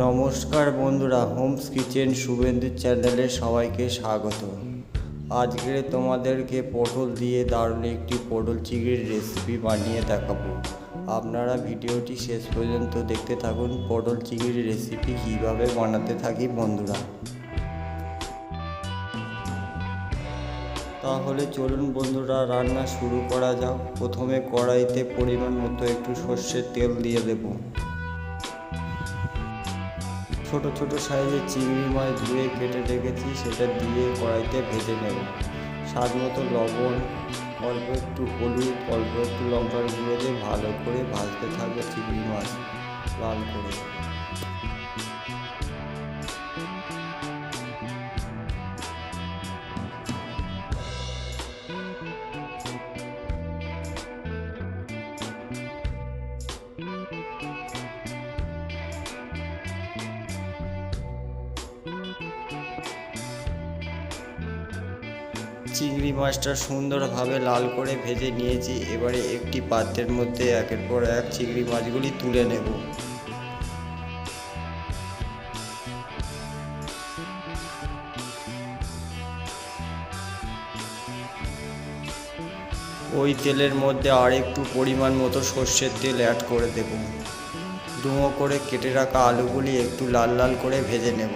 নমস্কার বন্ধুরা Holmes kitchen Suvendu চ্যানেলে সবাইকে স্বাগত। আজকে তোমাদেরকে পটল দিয়ে দারুণ একটি পটল চিংড়ির রেসিপি বানিয়ে দেখাবো। আপনারা ভিডিওটি শেষ পর্যন্ত দেখতে থাকুন, পটল চিংড়ির রেসিপি কীভাবে বানাতে থাকি বন্ধুরা। তাহলে চলুন বন্ধুরা, রান্না শুরু করা যাক। প্রথমে কড়াইতে পরিমাণ মতো একটু সর্ষের তেল দিয়ে দেবো। ছোট ছোট সাইজের চিংড়ি মাছ ধুয়ে কেটে রেখেছি, সেটা দিয়ে কড়াইতে ভেজে নেব। স্বাদ মতো লবণ, অল্প একটু হলুদ, অল্প একটু লঙ্কার গুঁড়ো দিয়ে ভালো করে ভাজতে থাকবে চিংড়ি মাছ লাল করে। চিংড়ি মাছটা সুন্দরভাবে লাল করে ভেজে নিয়েছি। এবারে একটি পাত্রের মধ্যে একের পর এক চিংড়ি মাছগুলি তুলে নেব। ওই তেলের মধ্যে আর একটু পরিমাণ মতো সর্ষের তেল অ্যাড করে দেব। ডুমো করে কেটে রাখা আলুগুলি একটু লাল লাল করে ভেজে নেব।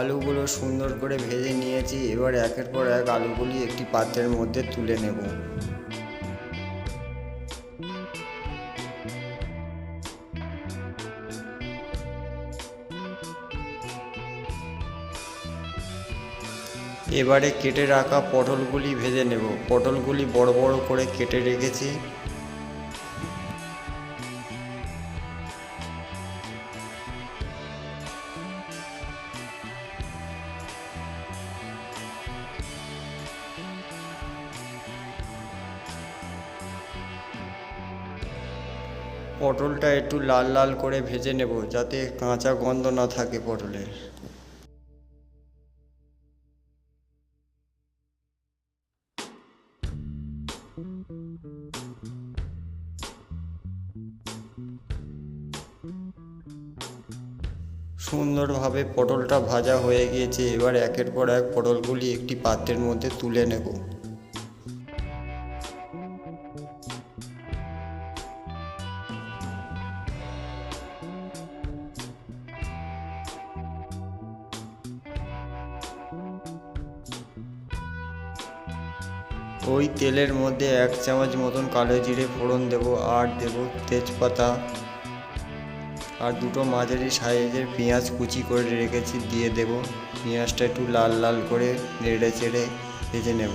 আলুগুলো সুন্দর করে ভেজে নিয়েছি, এবার একের পর এক আলুগুলি একটি পাত্রের মধ্যে তুলে নেব। এবারে কেটে রাখা পটলগুলি ভেজে নেব। পটলগুলি বড় বড় করে কেটে রেখেছি। পটলটা একটু লাল লাল করে ভেজে নেব যাতে কাঁচা গন্ধ না থাকে পটলের। সুন্দরভাবে পটলটা ভাজা হয়ে গিয়েছে, এবার একের পর এক পটলগুলি একটি পাত্রের মধ্যে তুলে নেব। ওই তেলের মধ্যে এক চামচ মতন কালো জিরে ফোড়ন দেব, আর দেব তেজপাতা। আর দুটো মাঝারি সাইজের পেঁয়াজ কুচি করে রেখেছি, দিয়ে দেব। পেঁয়াজটা একটু লাল লাল করে নেড়ে চেড়ে ভেজে নেব।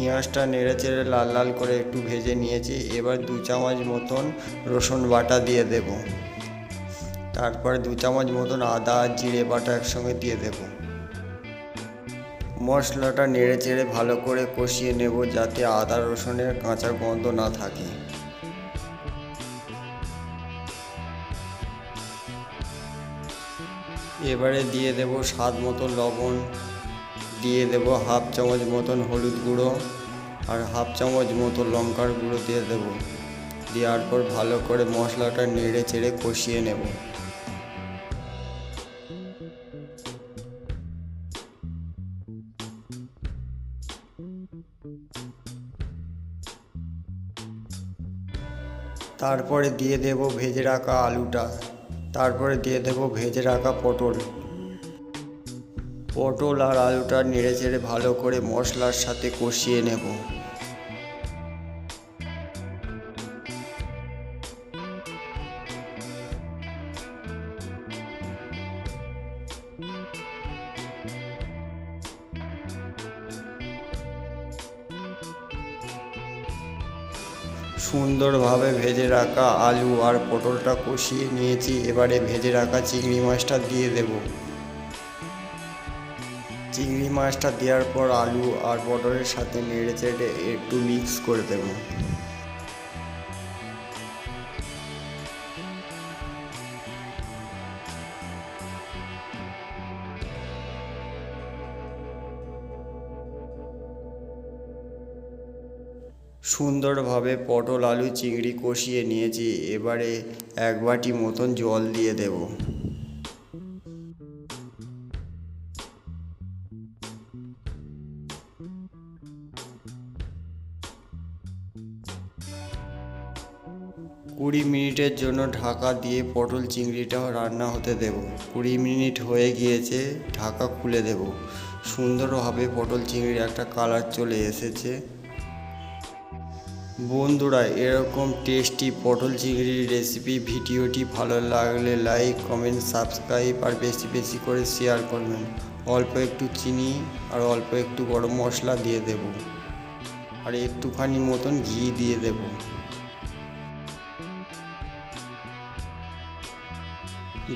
পেঁয়াজটা নেড়ে চেড়ে লাল লাল করে একটু ভেজে নিয়েছি। এবার দু চামচ মতন রসুন বাটা দিয়ে দেব। তারপরে দু চামচ মতন আদা জিরে বাটা একসঙ্গে দিয়ে দেব। মশলাটা নেড়ে চেড়ে ভালো করে কষিয়ে নেব যাতে আদা রসুনের কাঁচা গন্ধ না থাকে। এবারে দিয়ে দেব স্বাদ মতো লবণ। দিয়ে দেব হাফ চামচ মতন হলুদ গুঁড়ো আর হাফ চামচ মতো লঙ্কার গুঁড়ো দিয়ে দেব। দেওয়ার পর ভালো করে মশলাটা নেড়ে চেড়ে কষিয়ে নেব। তারপরে দিয়ে দেব ভেজে রাখা আলুটা। তারপরে দিয়ে দেব ভেজে রাখা পটল। পটল আর আলুটা নেড়ে চেড়ে ভালো করে মশলার সাথে কষিয়ে নেব। সুন্দরভাবে ভেজে রাখা আলু আর পটলটা কষিয়ে নিয়েছি, এবারে ভেজে রাখা চিংড়ি মাছটা দিয়ে দেব। চিংড়ি মাছটা দেওয়ার পর আলু আর পটলের সাথে নেড়ে চেড়ে একটু মিক্স করে দেব। সুন্দরভাবে পটল, আলু, চিংড়ি কষিয়ে নিয়েছি, এবারে এক বাটি মতন জল দিয়ে দেব। কুড়ি মিনিটের জন্য ঢাকা দিয়ে পটল চিংড়িটাও রান্না হতে দেব। কুড়ি মিনিট হয়ে গিয়েছে, ঢাকা খুলে দেব। সুন্দরভাবে পটল চিংড়ির একটা কালার চলে এসেছে। বন্ধুরা, এরকম টেস্টি পটল চিংড়ির রেসিপি ভিডিওটি ভালো লাগলে লাইক, কমেন্ট, সাবস্ক্রাইব আর বেশি বেশি করে শেয়ার করবেন। অল্প একটু চিনি আর অল্প একটু গরম মশলা দিয়ে দেব। আর একটুখানি মতন ঘি দিয়ে দেব।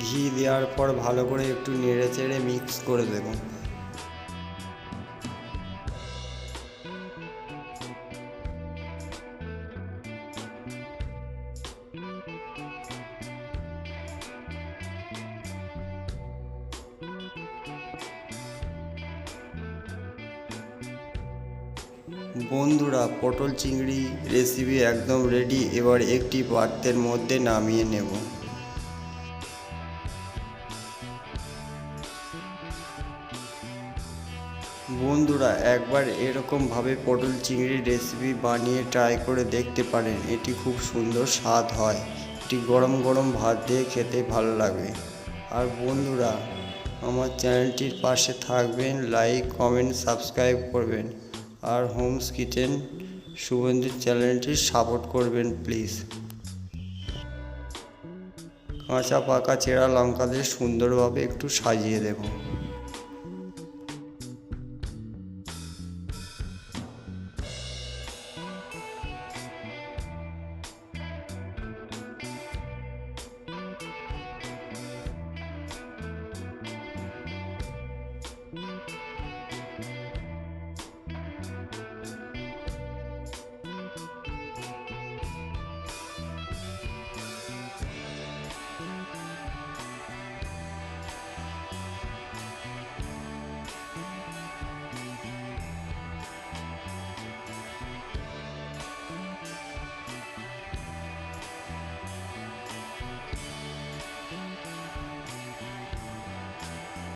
ঘি দেওয়ার পর ভালো করে একটু নেড়ে চেড়ে মিক্স করে দেবো। বন্ধুরা, পটল চিংড়ি রেসিপি একদম রেডি এবার একটি পাত্রের মধ্যে নামিয়ে নেব। বন্ধুরা, একবার এরকমভাবে পটল চিংড়ির রেসিপি বানিয়ে ট্রাই করে দেখতে পারেন। এটি খুব সুন্দর স্বাদ হয়। এটি গরম গরম ভাত দিয়ে খেতে ভালো লাগবে আর বন্ধুরা, আমার চ্যানেলটির পাশে থাকবেন লাইক কমেন্ট সাবস্ক্রাইব করবেন। আর হোমস কিচেন শুভেন্দুর চ্যানেলটি সাপোর্ট করবেন প্লিজ কাঁচা পাকা চেরা লঙ্কা দিয়ে সুন্দরভাবে একটু সাজিয়ে দেবো।